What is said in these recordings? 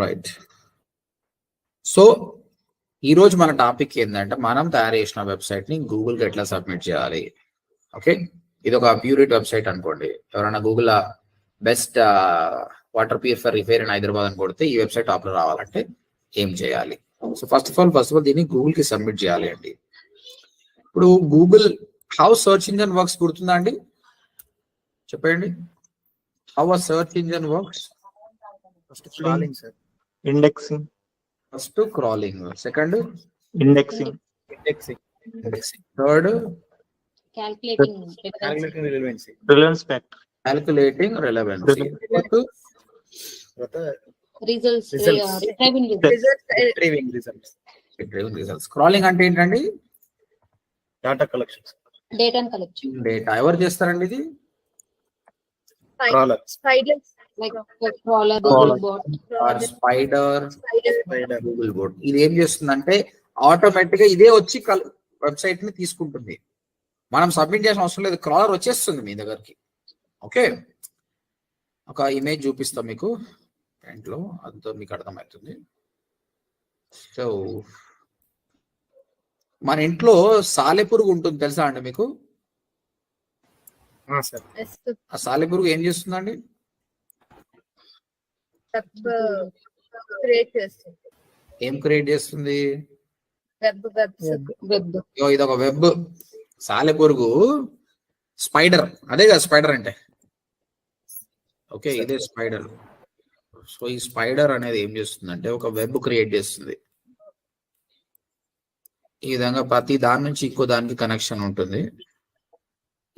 Right so ఈరోజు మన topic ఏంటంటే మనం తయారు చేసిన వెబ్సైట్ని గూగుల్కి ఎట్లా సబ్మిట్ చేయాలి? ఓకే? ఇది ఒక ప్యూరిట్ వెబ్సైట్ అనుకోండి. ఎవరైనా Google best water purifier repair in Hyderabad అని కొడితే ఈ వెబ్సైట్ టాప్లో రావాలంటే ఏం చేయాలి? So first of all first of all దీన్ని గూగుల్కి సబ్మిట్ చేయాలి అండి. ఇప్పుడు Google how search engine works గుర్తుందా అండి? చెప్పండి. How a search engine works? First sir. Indexing first crawling second indexing indexing third relevance factor calculating relevance crawling అంటే ఏంటండి? డేటా కలెక్షన్ డేటా కలెక్షన్ ఎవరు చేస్తారండి ఇది? స్పైడర్ స్పైడర్ గూగుల్ బోర్డ్ ఇది ఏం చేస్తుందంటే ఆటోమేటిక్గా ఇదే వచ్చి వెబ్సైట్ని తీసుకుంటుంది. మనం సబ్మిట్ చేసిన అవసరం లేదు. క్రాలర్ వచ్చేస్తుంది మీ దగ్గరికి. ఓకే? ఒక ఇమేజ్ చూపిస్తాం మీకు. దాంట్లో అంతా మీకు అర్థమవుతుంది. సో మన ఇంట్లో సాలెపురుగు ఉంటుంది తెలుసా అండి మీకు? ఆ సాలెపురుగు ఏం చేస్తుందండి? Web, create చేస్తుంది. ఏం క్రియేట్ చేస్తుంది? ఇది ఒక వెబ్ సాలెపురుగు స్పైడర్. అదే కదా స్పైడర్ అంటే. ఓకే ఇదే స్పైడర్. సో ఈ స్పైడర్ అనేది ఏం చేస్తుందంటే ఒక వెబ్ క్రియేట్ చేస్తుంది. ఈ విధంగా ప్రతి దాని నుంచి ఇంకో దానికి కనెక్షన్ ఉంటుంది.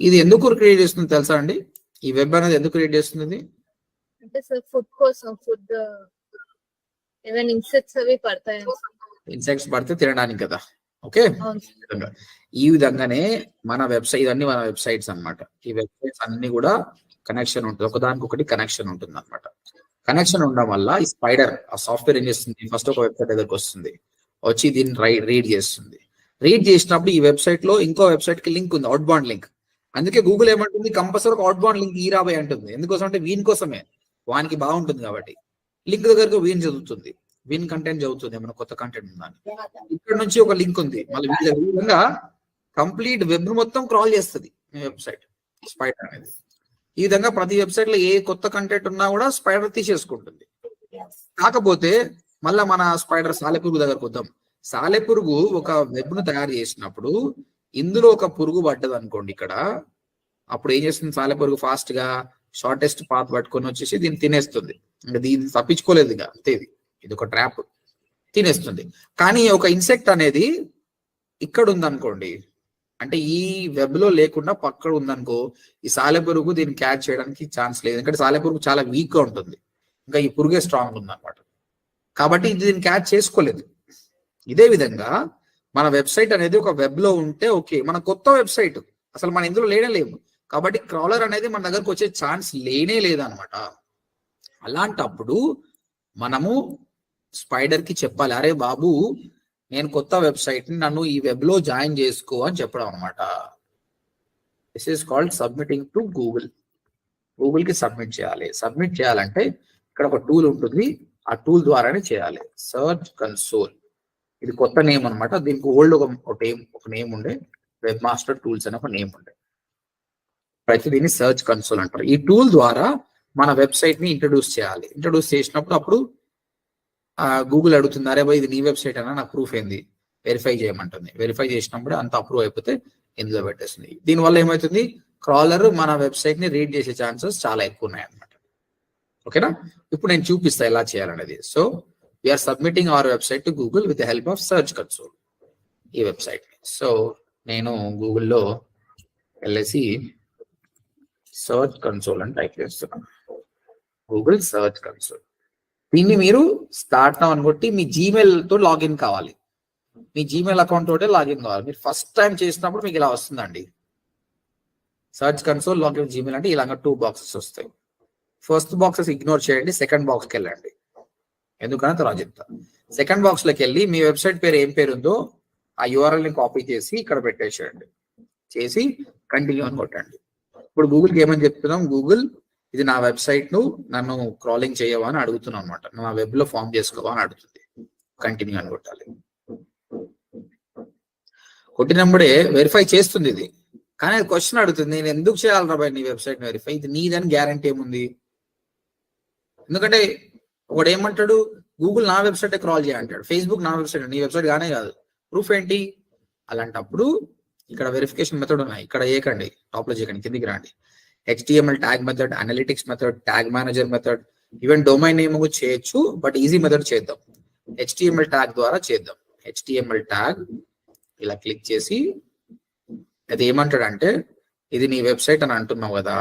ఇది ఎందుకు క్రియేట్ చేస్తుంది తెలుసా అండి? ఈ వెబ్ అనేది ఎందుకు క్రియేట్ చేస్తుంది? అంటే సార్ ఫుడ్ కోసం ఫుడ్ ఏమైనా ఇన్సెక్ట్స్ అవి పడతాయి? ఇన్సెక్ట్స్ పడితే తినడానికి కదా. ఓకే? ఈ విధంగా. ఈ విధంగానే మన వెబ్సైట్ ఇవన్నీ మన వెబ్సైట్స్ అన్నమాట. ఈ వెబ్సైట్స్ అన్ని కూడా కనెక్షన్ ఉంటుంది. ఒకదానికి ఒకటి కనెక్షన్ ఉంటుంది అనమాట కనెక్షన్ ఉండడం వల్ల ఈ స్పైడర్ ఆ సాఫ్ట్వేర్ ఏం చేస్తుంది? ఫస్ట్ ఒక వెబ్సైట్ దగ్గరకు వస్తుంది. వచ్చి దీన్ని రీడ్ చేస్తుంది. రీడ్ చేసినప్పుడు ఈ వెబ్సైట్లో ఇంకో వెబ్సైట్కి లింక్ ఉంది అవుట్ బాండ్ లింక్. అందుకే గూగుల్ ఏమంటుంది? కంపల్సరీ ఒక అవుట్ బాండ్ లింక్ ఈ రాబోయే అంటుంది. ఎందుకోసం అంటే వీన్ కోసమే. వానికి బాగుంటుంది కాబట్టి. లింక్ దగ్గరకు వీన్ చదువుతుంది. వీన్ కంటెంట్ చదువుతుంది ఏమైనా కొత్త కంటెంట్ ఉందని ఇక్కడ నుంచి ఒక లింక్ ఉంది. మళ్ళీ వీళ్ళ విధంగా కంప్లీట్ వెబ్ మొత్తం క్రాల్ చేస్తుంది మీ వెబ్సైట్ స్పైడర్ అనేది. ఈ విధంగా ప్రతి వెబ్సైట్లో ఏ కొత్త కంటెంట్ ఉన్నా కూడా స్పైడర్ తీసేసుకుంటుంది. కాకపోతే మళ్ళా మన స్పైడర్ సాలెపురుగు దగ్గరకు వద్దాం. సాలెపురుగు ఒక వెబ్ను తయారు చేసినప్పుడు ఇందులో ఒక పురుగు పడ్డది అనుకోండి ఇక్కడ. అప్పుడు ఏం చేస్తుంది సాలెపురుగు ఫాస్ట్గా షార్టెస్ట్ పాత్ పట్టుకొని వచ్చేసి దీన్ని తినేస్తుంది. దీన్ని తప్పించుకోలేదు ఇక అంతే ఇది. ఇది ఒక ట్రాప్ తినేస్తుంది. కానీ ఒక ఇన్సెక్ట్ అనేది ఇక్కడ ఉందనుకోండి అంటే ఈ వెబ్లో లేకుండా పక్కడ ఉందనుకో ఈ సాలెపురుగు దీన్ని క్యాచ్ చేయడానికి ఛాన్స్ లేదు. ఎందుకంటే సాలెపురుగు చాలా వీక్గా ఉంటుంది. ఇంకా ఈ పురుగే స్ట్రాంగ్ ఉందన్నమాట. కాబట్టి ఇది దీన్ని క్యాచ్ చేసుకోలేదు. ఇదే విధంగా మన వెబ్సైట్ అనేది ఒక వెబ్లో ఉంటే ఓకే మన కొత్త వెబ్సైట్ అసలు మన ఇందులో లేనే కాబట్టి క్రాలర్ అనేది మన దగ్గరకు వచ్చే ఛాన్స్ లేనే లేదనమాట. అలాంటప్పుడు మనము స్పైడర్కి చెప్పాలి అరే బాబు నేను కొత్త వెబ్సైట్ని నన్ను ఈ వెబ్లో జాయిన్ చేసుకో అని చెప్పడం అనమాట. This is called submitting to Google గూగుల్కి submit చేయాలి. సబ్మిట్ చేయాలంటే ఇక్కడ ఒక టూల్ ఉంటుంది. ఆ టూల్ ద్వారానే చేయాలి. సర్చ్ కన్సోల్ ఇది కొత్త నేమ్ అన్నమాట దీనికి ఓల్డ్ ఒక ఒక నేమ్ ఒక నేమ్ ఉండే. వెబ్ మాస్టర్ టూల్స్ అని ఒక నేమ్ ఉండే. అయితే దీన్ని సర్చ్ కన్సోల్ అంటారు. ఈ టూల్ ద్వారా మన వెబ్సైట్ని ఇంట్రడ్యూస్ చేయాలి. ఇంట్రడ్యూస్ చేసినప్పుడు అప్పుడు గూగుల్ అడుగుతుంది అరే ఇది నీ వెబ్సైట్ అన్న నాకు ప్రూఫ్ ఏంది? వెరిఫై చేయమంటుంది. వెరిఫై చేసినప్పుడు అంత అప్రూవ్ అయిపోతే ఇందులో పెట్టేస్తుంది. దీనివల్ల ఏమవుతుంది క్రాలర్ మన వెబ్సైట్ని రీడ్ చేసే ఛాన్సెస్ చాలా ఎక్కువ ఉన్నాయన్నమాట. ఓకేనా? ఇప్పుడు నేను చూపిస్తా ఎలా చేయాలనేది. So we're submitting our website to Google with help of search console ఈ వెబ్సైట్ సో నేను గూగుల్లో వెళ్ళేసి సర్చ్ కన్సోల్ అని టైప్ చేస్తున్నాను గూగుల్ సర్చ్ కన్సోల్ దీన్ని మీరు స్టార్ట్ నౌ అని కొట్టి మీ జీమెయిల్తో లాగిన్ కావాలి. మీ జీమెయిల్ అకౌంట్ తోటే లాగిన్ కావాలి. మీరు ఫస్ట్ టైం చేసినప్పుడు మీకు ఇలా వస్తుందండి. సర్చ్ కన్సోల్ లాగిన్ జీమెయిల్ అంటే ఇలాగ టూ బాక్సెస్ వస్తాయి. ఫస్ట్ బాక్సెస్ ఇగ్నోర్ చేయండి సెకండ్ బాక్స్కి వెళ్ళండి ఎందుకని తర్వాత చెప్తా. సెకండ్ బాక్స్లోకి వెళ్ళి మీ వెబ్సైట్ పేరు ఏం పేరు ఉందో ఆ యూఆర్ఎల్ని కాపీ చేసి ఇక్కడ పెట్టేసేయండి. చేసి కంటిన్యూ అని కొట్టండి. ఇప్పుడు గూగుల్కి ఏమని చెప్తున్నాం? గూగుల్ ఇది నా వెబ్సైట్ను నన్ను క్రాలింగ్ చేయవా అని అడుగుతున్నా అనమాట నా వెబ్లో ఫామ్ చేసుకోవా అని అడుగుతుంది. కంటిన్యూ అని కొట్టాలి. కొట్టినప్పుడే వెరిఫై చేస్తుంది ఇది. కానీ అది క్వశ్చన్ అడుగుతుంది. నేను ఎందుకు చేయాలి రాబాయ్ నీ వెబ్సైట్ వెరిఫై ఇది నీదని గ్యారంటీ ఏముంది? ఎందుకంటే ఒకడు ఏమంటాడు? గూగుల్ నా వెబ్సైట్ క్రాల్ చేయంటాడు ఫేస్బుక్ నా వెబ్సైట్. నీ వెబ్సైట్ గానే కాదు. ప్రూఫ్ ఏంటి? అలాంటప్పుడు ఇక్కడ వెరిఫికేషన్ మెథడ్ ఉన్నాయి. ఇక్కడ ఏకండి టాప్లో చేయకండి కిందికి రండి. HTML tag method analytics method tag manager method even domain name చేయొచ్చు బట్ ఈజీ మెథడ్ చేద్దాం. హెచ్డిఎంఎల్ ట్యాగ్ ద్వారా చేద్దాం. హెచ్డిఎంఎల్ ట్యాగ్ ఇలా క్లిక్ చేసి అది ఏమంటాడంటే ఇది నీ వెబ్సైట్ అని అంటున్నావు కదా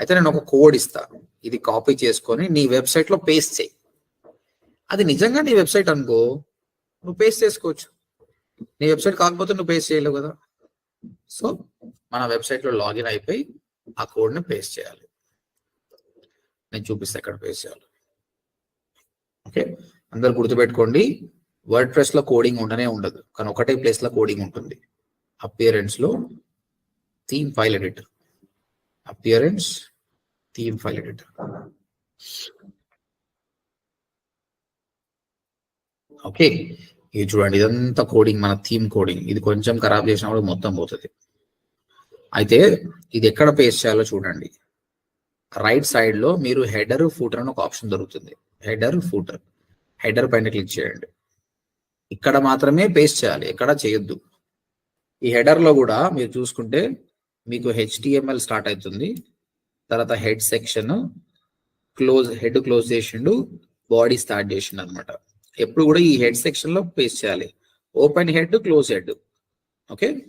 అయితే నేను ఒక కోడ్ ఇస్తాను ఇది కాపీ చేసుకొని నీ వెబ్సైట్లో పేస్ట్ చేయి. అది నిజంగా నీ వెబ్సైట్ అనుకో నువ్వు పేస్ట్ చేసుకోవచ్చు. నీ వెబ్సైట్ కాకపోతే నువ్వు పేస్ట్ చేయలేవు కదా. సో మన వెబ్సైట్లో లాగిన్ అయిపోయి ఆ కోడ్ని పేస్ట్ చేయాలి. నేను చూపిస్తే ఎక్కడ పేస్ట్ చేయాలి. ఓకే? అందరు గుర్తుపెట్టుకోండి వర్డ్ ప్రెస్లో కోడింగ్ ఉండనే ఉండదు. కానీ ఒకటే ప్లేస్లో కోడింగ్ ఉంటుంది. అపియరెన్స్లో theme file editor. Appearance theme file editor. Okay? ఇది చూడండి ఇదంతా కోడింగ్ మన థీమ్ కోడింగ్ ఇది కొంచెం ఖరాబ్ చేసినప్పుడు మొత్తం పోతుంది. అయితే ఇది ఎక్కడ పేస్ట్ చేయాలో చూడండి. రైట్ సైడ్లో మీరు హెడర్ ఫూటర్ అని ఒక ఆప్షన్ దొరుకుతుంది. Header footer. హెడర్ పైన క్లిక్ చేయండి. ఇక్కడ మాత్రమే పేస్ట్ చేయాలి ఎక్కడ చేయొద్దు. ఈ హెడర్లో కూడా మీరు చూసుకుంటే మీకు హెచ్టిఎంఎల్ స్టార్ట్ అవుతుంది. తర్వాత head section close head close చేసిండు బాడీ స్టార్ట్ చేసిండు అనమాట ఎప్పుడు కూడా ఈ హెడ్ సెక్షన్లో పేస్ట్ చేయాలి. Open head close head. Okay?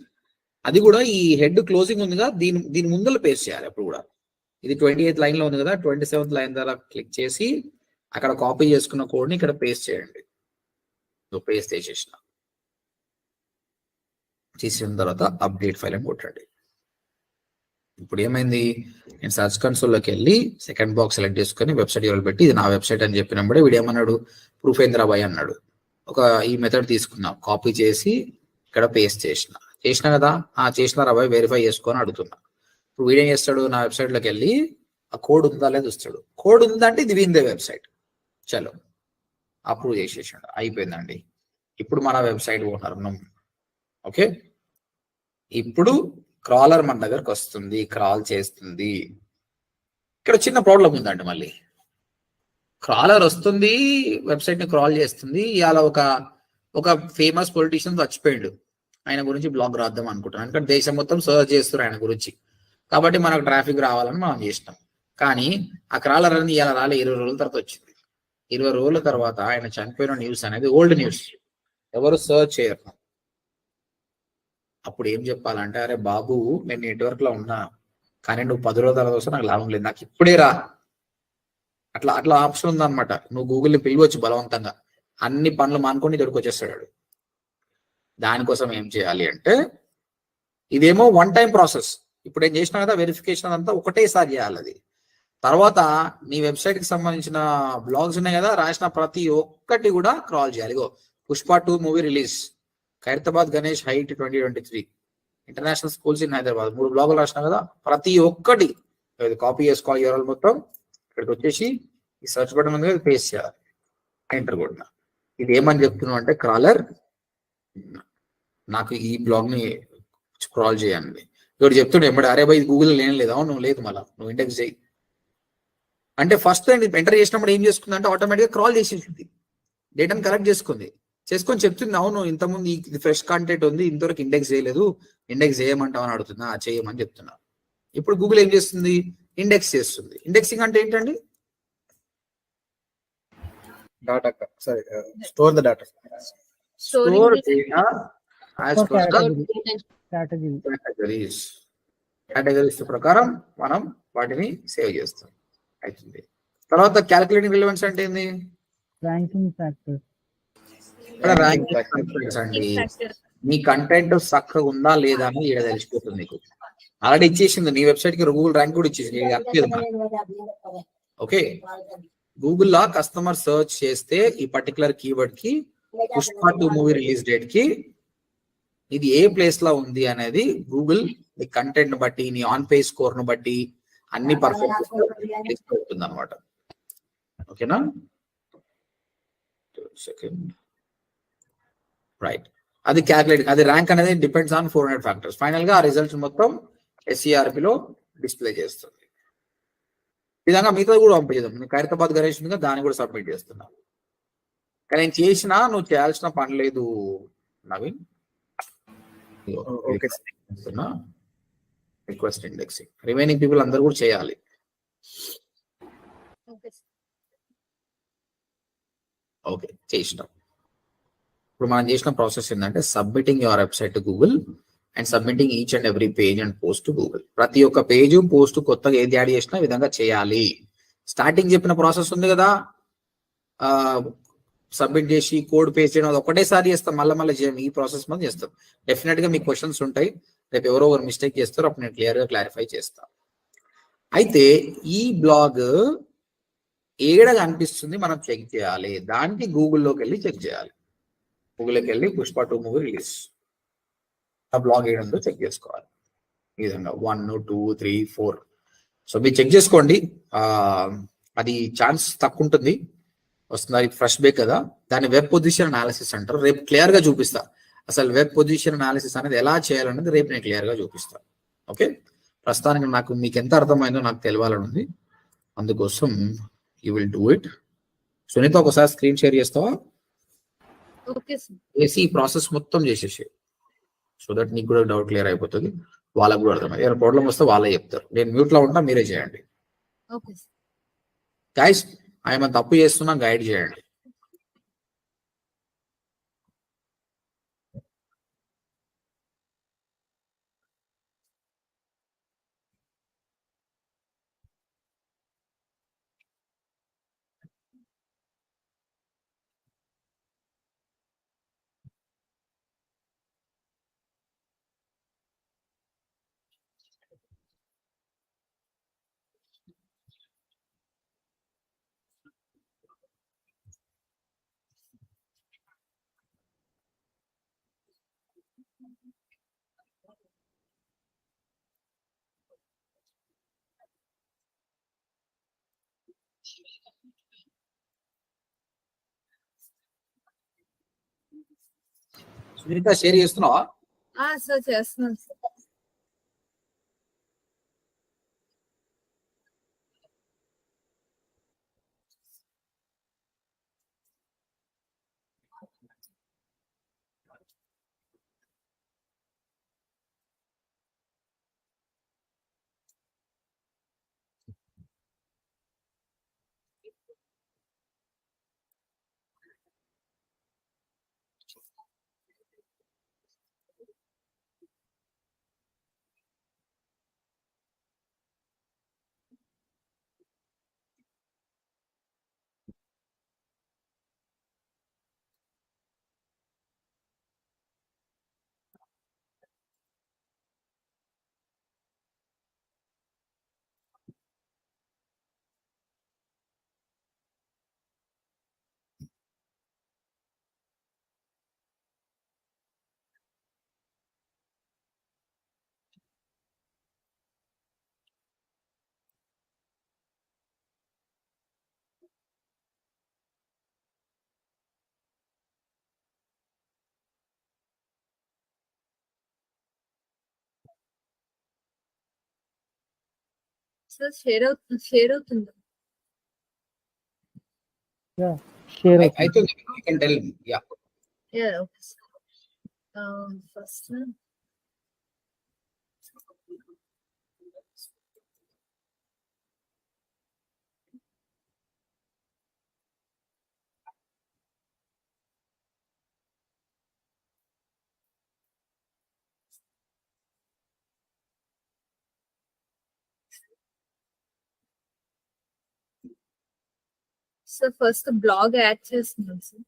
అది కూడా ఈ హెడ్ క్లోజింగ్ ఉందిగా దీని దీని ముందర పేస్ట్ చేయాలి ఎప్పుడు కూడా. ఇది ట్వంటీ ఎయిత్ లైన్లో ఉంది కదా ట్వంటీ సెవెంత్ లైన్ ద్వారా క్లిక్ చేసి అక్కడ కాపీ చేసుకున్న కోడ్ని ఇక్కడ పేస్ట్ చేయండి. పేస్ట్ చేసేసిన. చేసిన తర్వాత అప్డేట్ ఫైల్ అని కొట్టండి. ఇప్పుడు ఏమైంది నేను సర్చ్ కన్సోల్లోకి వెళ్ళి సెకండ్ బాక్స్ సెలెక్ట్ చేసుకుని వెబ్సైట్ ఎవరు పెట్టి ఇది నా వెబ్సైట్ అని చెప్పినప్పుడే వీడు ఏమన్నాడు? ప్రూఫ్ ఏంద్రాబాయ్ అన్నాడు. ఒక ఈ మెథడ్ తీసుకున్నా. కాపీ చేసి ఇక్కడ పేస్ట్ చేసిన. చేసిన కదా? ఆ చేసిన రాబాయ్ వెరిఫై చేసుకొని అడుగుతున్నా. ఇప్పుడు వీడేం చేస్తాడు? నా వెబ్సైట్లోకి వెళ్ళి ఆ కోడ్ ఉందా లేదా చూస్తాడు. కోడ్ ఉందంటే ఇది విందే వెబ్సైట్ చలో. అప్రూవ్ చేసేసాడు. అయిపోయిందండి. ఇప్పుడు మన వెబ్సైట్ ఓనర్ ఓకే? ఇప్పుడు క్రాలర్ మన దగ్గరకు వస్తుంది క్రాల్ చేస్తుంది. ఇక్కడ చిన్న ప్రాబ్లం ఉందండి మళ్ళీ. క్రాలర్ వస్తుంది వెబ్సైట్ని క్రాల్ చేస్తుంది ఇవాళ ఒక ఒక ఫేమస్ పొలిటీషియన్ చచ్చిపోయాడు. ఆయన గురించి బ్లాగ్ రాద్దాం అనుకుంటున్నాను. ఎందుకంటే దేశం మొత్తం సర్చ్ చేస్తారు ఆయన గురించి. కాబట్టి మనకు ట్రాఫిక్ రావాలని మనం చేసినాం. కానీ ఆ క్రాలర్ అనేది ఇలా రాలే ఇరవై రోజుల తర్వాత వచ్చింది. ఇరవై రోజుల తర్వాత ఆయన చనిపోయిన న్యూస్ అనేది ఓల్డ్ న్యూస్. ఎవరు సర్చ్ చేయరు. అప్పుడు ఏం చెప్పాలంటే అరే బాబు నేను నెట్వర్క్లో ఉన్నా కానీ నువ్వు పది రోజుల తర్వాత వస్తే నాకు లాభం లేదు. నాకు ఇప్పుడే రా. అట్లా అట్లా ఆప్షన్ ఉందన్నమాట. నువ్వు గూగుల్ని పిలవచ్చు బలవంతంగా. అన్ని పనులు మానుకొని ఇక్కడికి వచ్చేస్తాడు. దానికోసం ఏం చేయాలి అంటే ఇదేమో వన్ టైం ప్రాసెస్ ఇప్పుడు ఏం చేసినా కదా వెరిఫికేషన్ అంతా ఒకటేసారి చేయాలి అది. తర్వాత నీ వెబ్సైట్కి సంబంధించిన బ్లాగ్స్ ఉన్నాయి కదా రాసిన ప్రతి ఒక్కటి కూడా క్రాల్ చేయాలి. ఇగో Pushpa two movie release Khairatabad Ganesh height twenty twenty three. International schools in Hyderabad. మూడు బ్లాగులు రాసిన కదా ప్రతి ఒక్కటి కాపీ చేసుకోవాలి వివరాలు మొత్తం. ఇక్కడికి వచ్చేసి ఈ సర్చ్ బటన్ ఉంది కదా పేస్ట్ చేయాలి. ఎంటర్ కొట్టిన. ఇది ఏమని చెప్తున్నావు అంటే క్రాలర్ నాకు ఈ బ్లాగ్ని స్క్రాల్ చేయండి. ఇక్కడ చెప్తుండే ఎమ్మడే అరే బాయ్ గూగుల్ లేని లేదు అవును నువ్వు లేదు మళ్ళా. నువ్వు ఇండెక్స్ చేయి. అంటే ఫస్ట్ ఎంటర్ చేసినప్పుడు ఏం చేసుకుంది అంటే ఆటోమేటిక్గా క్రాల్ చేసేసింది. డేటాను కలెక్ట్ చేసుకుంది. చేసుకొని చెప్తుంది అవును ఇంతకుముందు ఈ- ఇది ఫ్రెష్ కాంటెంట్ ఉంది ఇంతవరకు ఇండెక్స్ చేయలేదు ఇండెక్స్ చేయమంటావు అని అడుగుతున్నా "ఆ, చేయమని చెప్తున్నా. ఇప్పుడు గూగుల్ ఏం చేస్తుంది? ఇండెక్స్ చేస్తుంది. ఇండెక్సింగ్ అంటే ఏంటండి? Uh. కేటగిరీస్ కేటగిరీస్ ప్రకారం మనం వాటిని సేవ్ చేస్తాం. అవుతుంది తర్వాత క్యాలిక్యులేటింగ్ రిలవెన్స్ అంటే ఏంది? Ranking factors. ఇక్కడ factors అండి. మీ కంటెంట్ చక్కగా ఉందా లేదా అని ఇక్కడ తెలిసిపోతుంది మీకు. ఆల్రెడీ ఇచ్చేసింది నీ వెబ్సైట్కి గూగుల్ ర్యాంక్ కూడా ఇచ్చేసింది. ఓకే గూగుల్లో కస్టమర్ సర్చ్ చేస్తే ఈ పర్టికులర్ కీవర్డ్కి పుష్ప టూ మూవీ రిలీజ్ డేట్కి ఇది ఏ ప్లేస్లో ఉంది అనేది గూగుల్ నీ కంటెంట్ బట్టి నీ ఆన్ పేజ్ స్కోర్ను బట్టి అన్ని పర్ఫెక్ట్ అవుతుంది అనమాట ఓకేనా సెకండ్ రైట్ అది క్యాల్కులేట్ అది ర్యాంక్ అనేది depends on four hundred factors ఫైనల్గా ఆ రిజల్ట్స్ మొత్తం SCRP లో డిస్ప్లే చేస్తుంది. ఈ విధంగా మిగతా కూడా పంపించదాం నేను ఖైరతాబాద్ గణేష్ ఉంది కదా, దాన్ని కూడా సబ్మిట్ చేస్తున్నా. కానీ నేను చేసినా నువ్వు చేయాల్సిన పని లేదు Naveen. Okay. Request indexing remaining people అందరూ కూడా చేయాలి. ఓకే చేసినాం. ఇప్పుడు మనం చేసిన ప్రాసెస్ ఏంటంటే submitting your website to Google and submitting each and every page and post to Google ప్రతి ఒక్క పేజ్ పోస్ట్ కొత్తగా ఏది యాడ్ చేసినా విధంగా చేయాలి. స్టార్టింగ్ చెప్పిన ప్రాసెస్ ఉంది కదా? సబ్మిట్ చేసి కోడ్ పేస్ట్ చేయడం అది ఒకటేసారి చేస్తాం. మళ్ళీ మళ్ళీ చేయం. ఈ ప్రాసెస్ మనం చేస్తాం. డెఫినెట్గా మీకు క్వశ్చన్స్ ఉంటాయి. రేపు ఎవరో ఒకరు మిస్టేక్ చేస్తారు. అప్పుడు నేను క్లియర్గా క్లారిఫై చేస్తాను అయితే ఈ బ్లాగ్ ఏడ కనిపిస్తుంది? మనం చెక్ చేయాలి. దానికి గూగుల్లోకి వెళ్ళి చెక్ చేయాలి. గూగుల్లోకి వెళ్ళి పుష్ప టూ మూవీ రిలీజ్. ఆ బ్లాగ్ ఏడుందో చెక్ చేసుకోవాలి. ఈ విధంగా one two three four. So మీరు చెక్ చేసుకోండి. అది ఛాన్స్ తక్కువ ఉంటుంది వస్తుంది ఫ్రెష్ బేక్ కదా. దాన్ని వెబ్ పొజిషన్ అనాలిసిస్ అంటారు. రేపు క్లియర్గా చూపిస్తా. అసలు వెబ్ పొజిషన్ అనాలిసిస్ అనేది ఎలా చేయాలనేది రేపు నేను క్లియర్గా చూపిస్తాను ఓకే? ప్రస్తుతానికి నాకు మీకు ఎంత అర్థమైందో నాకు తెలియాలని ఉంది. అందుకోసం you will do it. Sunitha ఒకసారి స్క్రీన్ షేర్ చేస్తావా? చేసి ఈ ప్రాసెస్ మొత్తం చేసేసి సో దట్ నీకు కూడా డౌట్ క్లియర్ అయిపోతుంది. వాళ్ళకు కూడా అర్థమైంది ఏమైనా ప్రాబ్లం వస్తే వాళ్ళే చెప్తారు. నేను మ్యూట్లో ఉంటా మీరే చేయండి. గైస్ ఆయన తప్పు చేస్తున్నా గైడ్ చేయండి. సునీత షేర్ చేస్తున్నావా? సార్ చేస్తున్నాను sir Sherotundo. Yeah, Sherotundo. I, think you can tell. Yeah. Yeah. Um, first. Sir first blog add చేస్తున్నాను సార్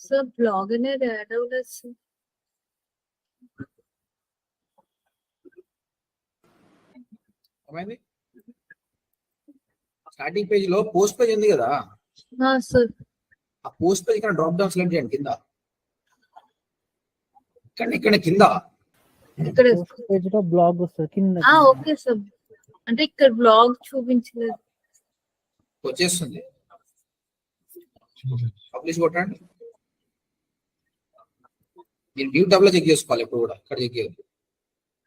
సార్ బ్లాగ్ అనేది యాడ్ అవ్వలేదు సార్ స్టార్టింగ్ పేజ్లో పోస్ట్ పేజ్ ఉంది కదా? ఆ, సార్ ఆ పోస్ట్ పేజ్ ఇక్కడ డ్రాప్ డౌన్ సెలెక్ట్ చేయండి కింద. ఇక్కడ ఇక్కడ కింద. ఇక్కడ పేజ్లో బ్లాగ్ వస్తుంది కింద ఆ ఓకే సార్ అంటే ఇక్కడ బ్లాగ్ చూపించలేదు వచ్చేస్తుంది. పబ్లిష్ కొట్టండి మీరు న్యూ ట్యాబ్లో చెక్ చేసుకోవాలి ఎప్పుడు కూడా ఇక్కడ చెక్ చేయొద్దు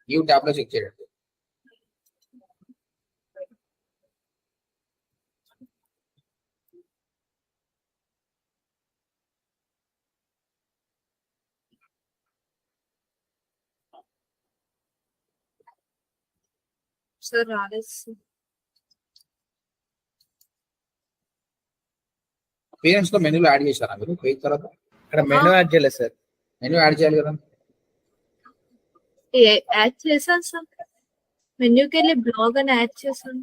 న్యూ ట్యాబ్లో చెక్ చేయండి సార్ రాలేదు పేరెంట్స్లో మెనూలో యాడ్ చేశారా? మీరు పేజ్ తర్వాత? ఇక్కడ మెనూ యాడ్ చేయలేదు సార్ మెనూ యాడ్ చేయాలి కదా? యాడ్ చేశాను సార్ మెన్యూకి వెళ్ళి బ్లాగ్ అని యాడ్ చేశాను.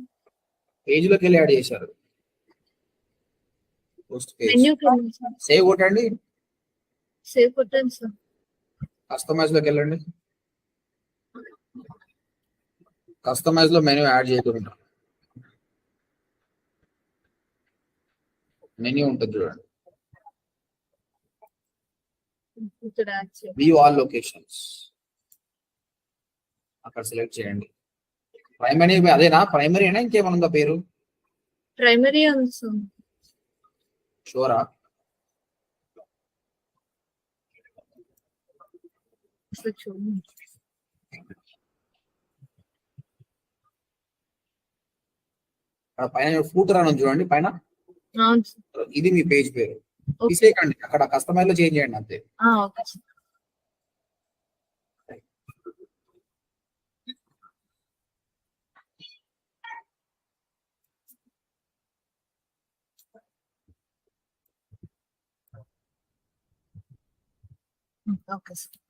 పేజ్లోకి వెళ్ళి యాడ్ చేశారు. పోస్ట్ పేజ్ సేవ్ కొట్టండి. సేవ్ కొట్టాను సార్ కస్టమైజ్లోకి వెళ్ళండి. కస్టమైజ్లో మెనూ యాడ్ చేయకుండా. మెనూ ఉంటుంది చూడండి. వ్యూ ఆల్ లొకేషన్స్ అక్కడ సెలెక్ట్ చేయండి. ప్రైమరీ అదేనా? ప్రైమరీ అయినా ఇంకేమైనా ఉందా పేరు ప్రైమరీ షోరా పైన ఫూటర్ అని చూడండి. పైన ఇది మీ పేజ్ పేరు. తీసేయకండి. అక్కడ కస్టమైజ్లో చేంజ్ చేయండి అంతే. Okay sir.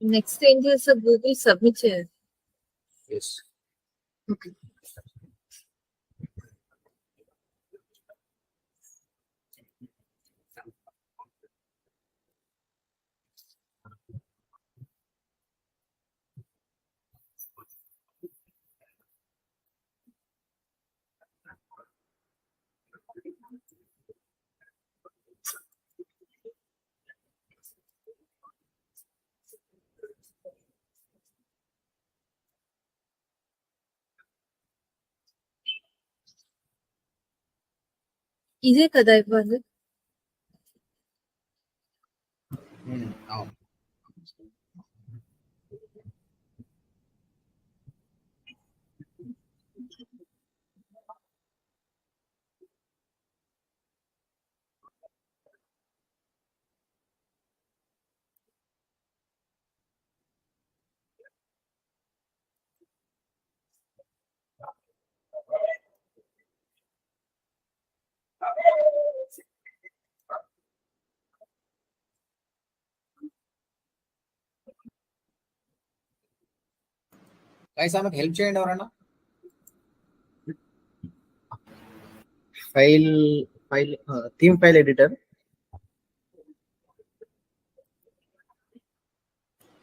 next range is a google submission yes. Okay. ఇదే కదా ఇవ్వాలి అవును గైస్ ఆమెకు హెల్ప్ చేయండి ఎవరన్నా? File file theme file editor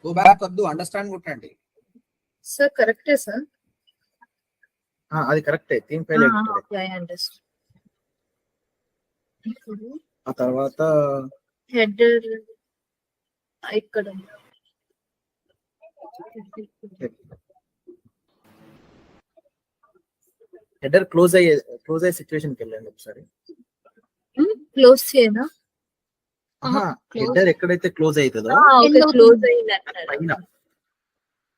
go back వద్దు అండర్స్టాండ్ కొట్టండి. సార్ కరెక్టే సార్ అది కరెక్టే theme file editor okay I understand ఇప్పుడు ఆ తర్వాత హెడర్ ఇక్కడ హెడర్ క్లోజ్ అయ్యే క్లోజ్ అయ్యే సిచ్యువేషన్కి వెళ్ళండి ఒకసారి. క్లోజ్ చేయనా. హెడర్ ఎక్కడైతే క్లోజ్ అవుతుందో క్లోజ్ అయింది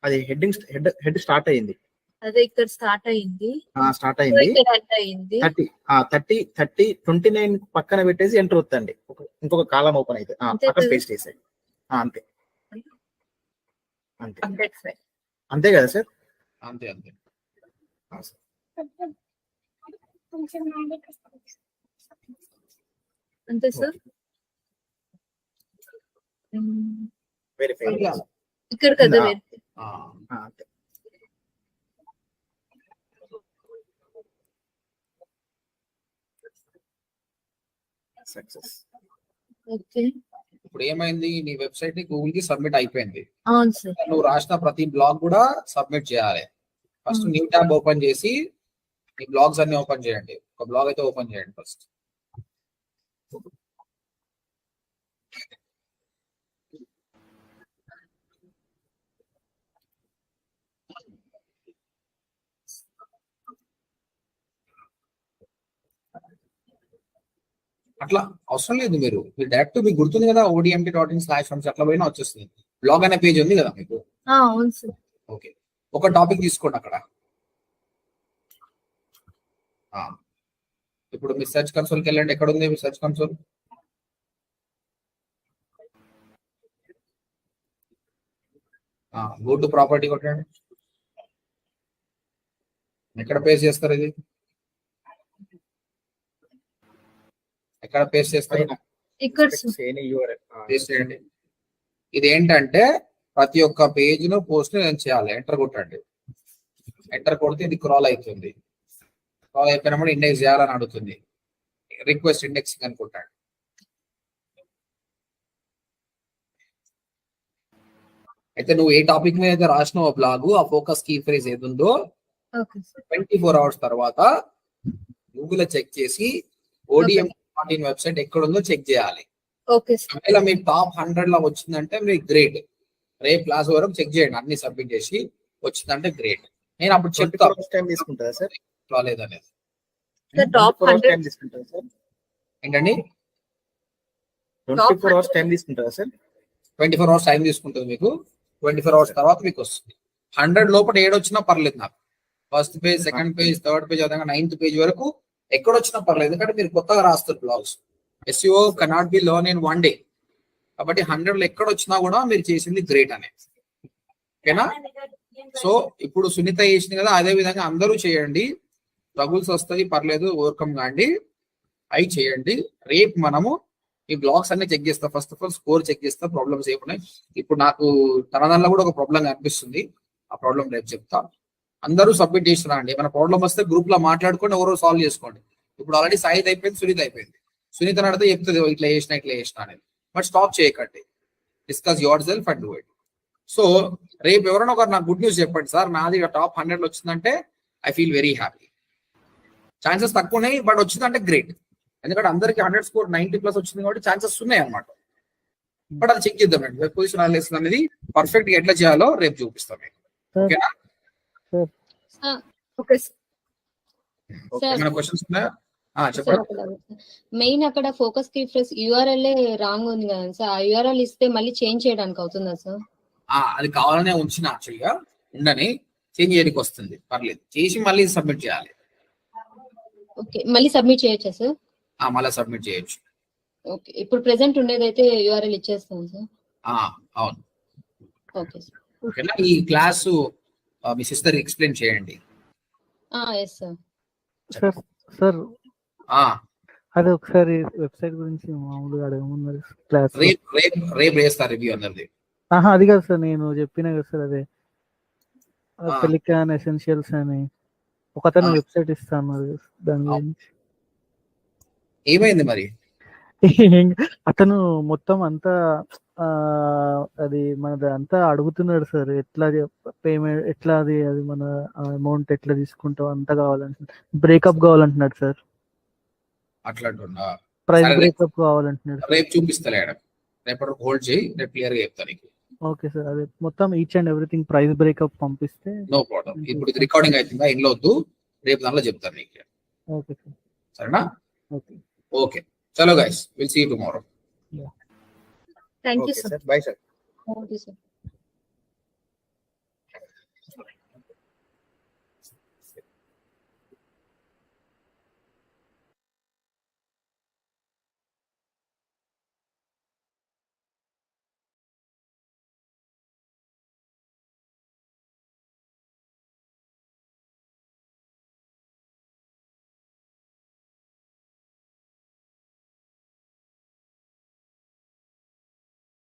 అది హెడ్డింగ్ హెడ్ హెడ్ స్టార్ట్ అయ్యింది. అదే ఇక్కడ స్టార్ట్ అయింది. స్టార్ట్ అయింది. Thirty thirty thirty twenty nine పక్కన పెట్టేసి ఎంటర్ ఒక- ఇంకొక కాలం ఓపెన్ అయితే. పక్కన కదా? పేస్ట్ చేసాయి. అంతే. అంతే. అంతే కదా? సార్? అంతే అంతే. అంతే సార్? వెరిఫై ఇక్కడ కదా. అంతే. సక్సెస్. ఇప్పుడు ఏమైంది? నీ వెబ్సైట్ని గూగుల్కి సబ్మిట్ అయిపోయింది. అవును సార్. నువ్వు రాసిన ప్రతి బ్లాగ్ కూడా సబ్మిట్ చేయాలి. ఫస్ట్. న్యూ ట్యాబ్ ఓపెన్ చేసి ఈ బ్లాగ్స్ అన్ని ఓపెన్ చేయండి. ఒక బ్లాగ్ అయితే ఓపెన్ చేయండి ఫస్ట్. అట్లా అవసరం లేదు మీరు. మీరు డైరెక్ట్ మీకు గుర్తుంది కదా ఓడిఎంటీ డాట్ ఇన్ స్లాష్ అట్లా పోయినా వచ్చేస్తుంది. బ్లాగ్ అనే పేజ్ ఉంది కదా మీకు? ఓకే ఒక టాపిక్ తీసుకోండి అక్కడ. ఇప్పుడు మీ సెర్చ్ కన్సోల్కి వెళ్ళండి. ఎక్కడ ఉంది మీ search console go to property కొట్టండి. ఎక్కడ పేస్ట్ చేస్తారు ఇది? ఎక్కడ పేస్ట్ చేస్తారు? ఇక్కడ. పేస్ట్ చేయండి. ఇది ఏంటంటే ప్రతి ఒక్క పేజ్ను పోస్ట్ నేను చేయాలి. ఎంటర్ కొట్టండి. ఎంటర్ కొడితే ఇది క్రాల్ అవుతుంది. క్రాల్ అయిపోయినప్పుడు ఇండెక్స్ చేయాలని అడుగుతుంది. రిక్వెస్ట్ ఇండెక్సింగ్ అని కొట్టండి. అయితే నువ్వు ఏ టాపిక్ మీద అయితే రాసినావు బ్లాగ్ ఆ ఫోకస్ కీ ఫ్రేజ్ ఏది ఉందో ట్వంటీ ఫోర్ అవర్స్ తర్వాత గూగుల్ చెక్ చేసి ఓడిఎం వెబ్సైట్ ఎక్కడ ఉందో చెక్ చేయాలి. ఓకే సార్ ఒకవేళ మీ టాప్ హండ్రెడ్లో వచ్చిందంటే మీకు గ్రేట్ రేపు క్లాస్ వరకు చెక్ చేయండి అన్ని సబ్మిట్ చేసి వచ్చిందంటే గ్రేట్ నేను అప్పుడు ట్వంటీ చెప్తా. ఫోర్ అవర్స్ టైం తీసుకుంటుందా సార్ రాలేదనేది ఏంటండి? Twenty four hours time తీసుకుంటుందా sir twenty four hours time తీసుకుంటుంది మీకు. ట్వంటీ ఫోర్ అవర్స్ తర్వాత మీకు వస్తుంది. హండ్రెడ్ లోపల ఏడొచ్చినా పర్లేదు నాకు. First page second page third page అదే నైన్త్ పేజ్ వరకు ఎక్కడ వచ్చినా పర్లేదు. ఎందుకంటే మీరు కొత్తగా రాస్తారు blogs. SEO cannot be learn in one day కాబట్టి హండ్రెడ్లో ఎక్కడొచ్చినా కూడా మీరు చేసింది గ్రేట్ అనే. ఓకేనా? సో ఇప్పుడు సునీత చేసింది కదా అదే విధంగా అందరూ చేయండి. స్ట్రగుల్స్ వస్తాయి పర్లేదు ఓవర్కమ్ కాండి. అవి చేయండి. రేపు మనము ఈ బ్లాగ్స్ అన్ని చెక్ చేస్తా. First of all score check చేస్తా ప్రాబ్లమ్స్ ఏమున్నాయి. ఇప్పుడు నాకు తనదానిలో కూడా ఒక ప్రాబ్లం కనిపిస్తుంది ఆ ప్రాబ్లం రేపు చెప్తా. అందరూ సబ్మిట్ చేసినా అండి ఏమైనా ప్రాబ్లం వస్తే గ్రూప్లో మాట్లాడుకొని ఎవరో సాల్వ్ చేసుకోండి. ఇప్పుడు ఆల్రెడీ సాయిత్ అయిపోయింది సునీత అయిపోయింది. సునీత అడిగితే చెప్తుంది "ఓ, ఇట్లా చేసిన ఇట్లా చేసిన అనేది. బట్ స్టాప్ చేయకండి. Discuss yourself and do it so రేపు ఎవరైనా ఒకరు నాకు గుడ్ న్యూస్ చెప్పండి సార్. నాది టాప్ హండ్రెడ్ వచ్చిందంటే I feel very happy chances తక్కువ ఉన్నాయి బట్ వచ్చిందంటే గ్రేట్ ఎందుకంటే అందరికి హండ్రెడ్ స్కోర్ నైన్టీ ప్లస్ వచ్చింది కాబట్టి ఛాన్సెస్ ఉన్నాయి అన్నమాట. బట్ అది చెక్ చేద్దామండి వెబ్ పొజిషన్ అనాలిసిస్ అనేది పర్ఫెక్ట్గా ఎట్లా చేయాలో రేపు చూపిస్తాం మీకు. ఓకేనా ఓకే మెయిన్ అక్కడ ఫోకస్కి ఫ్రెస్ యూఆర్ఎల్ రాంగ్ ఉంది కదా సార్ ఆ యూఆర్ఎల్ ఇస్తే మళ్ళీ చేంజ్ చేయడానికి అవుతుందా సార్ ఆ, అది కావాలనే ఉంచిన యాక్చువల్గా ఉండని చేంజ్ చేయడానికి వస్తుంది. పర్లేదు. చేసి మళ్ళీ సబ్మిట్ చేయాలి. ఓకే మళ్ళీ సబ్మిట్ చేయొచ్చా సార్ ఆ, మళ్ళీ సబ్మిట్ చేయొచ్చు. ఓకే ఇప్పుడు ప్రెసెంట్ ఉండేదైతే యూఆర్ఎల్ ఇచ్చేస్తాను సార్ ఆ, అవును. ఓకే సార్ ఓకేనా? ఈ క్లాసు మీ సిస్టర్ ఎక్స్ప్లెయిన్ చేయండి. సార్ సార్ అది ఒకసారి వెబ్సైట్ గురించి మామూలుగా అడగమన్నారు క్లాస్ రేపు రేపు రేపు వేస్తా రివ్యూ అన్నది. ఆహా అది కాదు సార్ నేను చెప్పిన కదా సార్ అదే. ఆ. పెలికాన్ ఎసెన్షియల్స్ అని. ఒకతను. వెబ్సైట్ ఇస్తాను దాని గురించి. ఏమైంది మరి? అతను మొత్తం అంతా అది మనది అంతా అడుగుతున్నాడు సార్. ఎట్లా పేమెంట్ ఎట్లా అది అది మన అమౌంట్ ఎట్లా తీసుకుంటావు అంతా కావాలంటున్నాడు. బ్రేకప్ కావాలంటున్నాడు సార్. ప్రైస్. బ్రేకప్ కావాలంటున్నాడు రేపు చూపిస్తలే మేడం రేపటి హోల్డ్ చేయి రేపు క్లియర్గా చెప్తా నీకు. Okay sir. అదే మొత్తం each and everything price breakup పంపిస్తే నో ప్రాబ్లం ఇప్పుడు ఇది రికార్డింగ్ అవుతుందా ఇంట్లో వద్దు. రేపు దానిలో చెప్తాను నీకు. Okay sir. సరేనా? Okay. Okay. Hello, guys, we'll see you tomorrow. Yeah. Thank okay, you, sir. sir. Bye, sir. Thank you, sir.